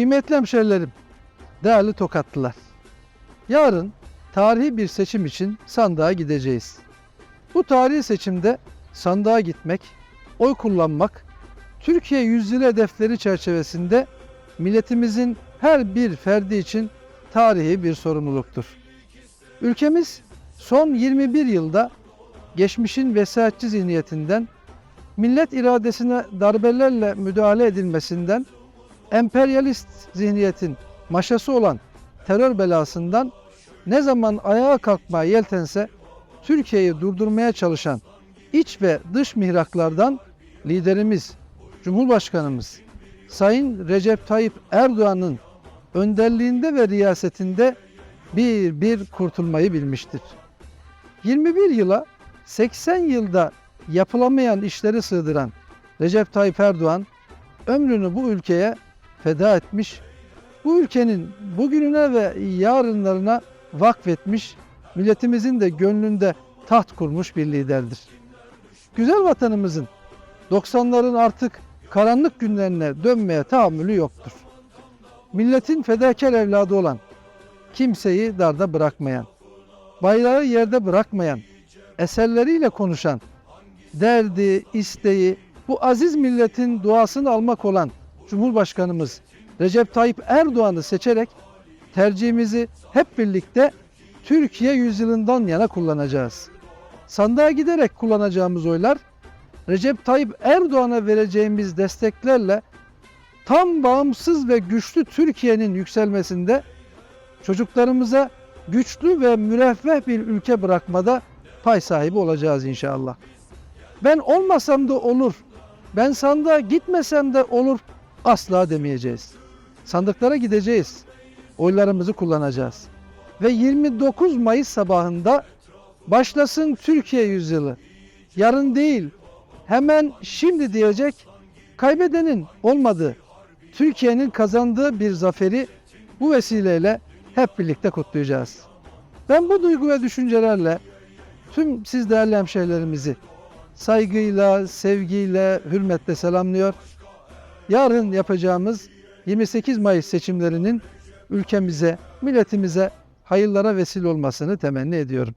Kıymetli hemşerilerim, değerli Tokatlılar. Yarın tarihi bir seçim için sandığa gideceğiz. Bu tarihi seçimde sandığa gitmek, oy kullanmak, Türkiye yüzyılı hedefleri çerçevesinde milletimizin her bir ferdi için tarihi bir sorumluluktur. Ülkemiz son 21 yılda geçmişin vesayetçi zihniyetinden, millet iradesine darbelerle müdahale edilmesinden, emperyalist zihniyetin maşası olan terör belasından ne zaman ayağa kalkmaya yeltense Türkiye'yi durdurmaya çalışan iç ve dış mihraklardan liderimiz, Cumhurbaşkanımız Sayın Recep Tayyip Erdoğan'ın önderliğinde ve riyasetinde bir bir kurtulmayı bilmiştir. 21 yıla 80 yılda yapılamayan işleri sığdıran Recep Tayyip Erdoğan ömrünü bu ülkeye feda etmiş, bu ülkenin bugününe ve yarınlarına vakfetmiş, milletimizin de gönlünde taht kurmuş bir liderdir. Güzel vatanımızın 90'ların artık karanlık günlerine dönmeye tahammülü yoktur. Milletin fedakar evladı olan, kimseyi darda bırakmayan, bayrağı yerde bırakmayan, eserleriyle konuşan, derdi, isteği, bu aziz milletin duasını almak olan Cumhurbaşkanımız Recep Tayyip Erdoğan'ı seçerek tercihimizi hep birlikte Türkiye yüzyılından yana kullanacağız. Sandığa giderek kullanacağımız oylar Recep Tayyip Erdoğan'a vereceğimiz desteklerle tam bağımsız ve güçlü Türkiye'nin yükselmesinde çocuklarımıza güçlü ve müreffeh bir ülke bırakmada pay sahibi olacağız inşallah. Ben olmasam da olur, ben sandığa gitmesem de olur asla demeyeceğiz. Sandıklara gideceğiz. Oylarımızı kullanacağız. Ve 29 Mayıs sabahında başlasın Türkiye yüzyılı. Yarın değil, hemen şimdi diyecek kaybedenin olmadığı, Türkiye'nin kazandığı bir zaferi bu vesileyle hep birlikte kutlayacağız. Ben bu duygu ve düşüncelerle tüm siz değerli hemşehrilerimizi saygıyla, sevgiyle, hürmetle selamlıyor. Yarın yapacağımız 28 Mayıs seçimlerinin ülkemize, milletimize hayırlara vesile olmasını temenni ediyorum.